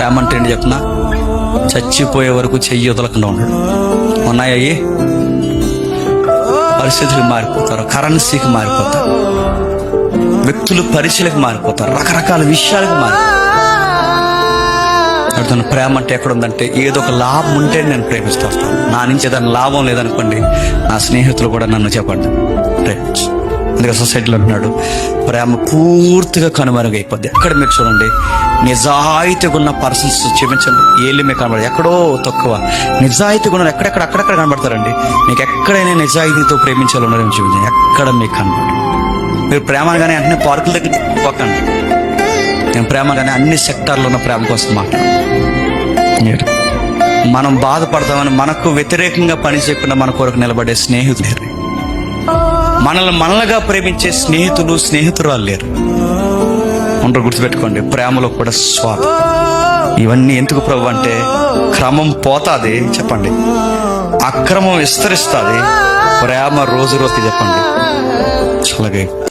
ప్రేమ అంటే ఏంటి చెప్పిన చచ్చిపోయే వరకు చెయ్యి వదలకుండా ఉండడు ఉన్నాయి పరిస్థితులు మారిపోతారు కరెన్సీకి మారిపోతారు వ్యక్తులు పరిచయలకు మారిపోతారు రకరకాల విషయాలకు మారిపోతారు. అడుగుతున్న ప్రేమ అంటే ఎక్కడ ఉందంటే ఏదో ఒక లాభం ఉంటే నేను ప్రేమిస్తూ వస్తాను. నా నుంచి ఏదైనా లాభం లేదనుకోండి నా స్నేహితులు కూడా నన్ను చెప్పండి. ప్రేమించు అందుకే సొసైటీలో అంటున్నాడు ప్రేమ పూర్తిగా కనుమరుగైపోద్ది. ఎక్కడ మీరు చూడండి నిజాయితీగా ఉన్న పర్సన్స్ క్షమించండి ఏళ్ళు మీకు కనబడదు. ఎక్కడో తక్కువ. నిజాయితీగా ఉన్న ఎక్కడెక్కడ అక్కడక్కడ కనబడతారండి? మీకు ఎక్కడైనా నిజాయితీతో ప్రేమించాలన్నారని చూపించండి ఎక్కడ మీకు కనబడదు. మీరు ప్రేమగానే వెంటనే పార్కుల దగ్గర పోకండి. నేను ప్రేమ కానీ అన్ని సెక్టార్లో ఉన్న ప్రేమ కోసం మాట్లాడు మనం బాధపడతామని మనకు వ్యతిరేకంగా పని చెప్పిన మన కొరకు నిలబడే స్నేహితులు లేరు. మనల్ని మనలుగా ప్రేమించే స్నేహితులు స్నేహితురాలు లేరు. ఉండరు గుర్తుపెట్టుకోండి. ప్రేమలో కూడా స్వార్థం. ఇవన్నీ ఎందుకు ప్రభు అంటే క్రమం పోతాది చెప్పండి. అక్రమం విస్తరిస్తుంది ప్రేమ రోజు రోజు చెప్పండి. చల్లగా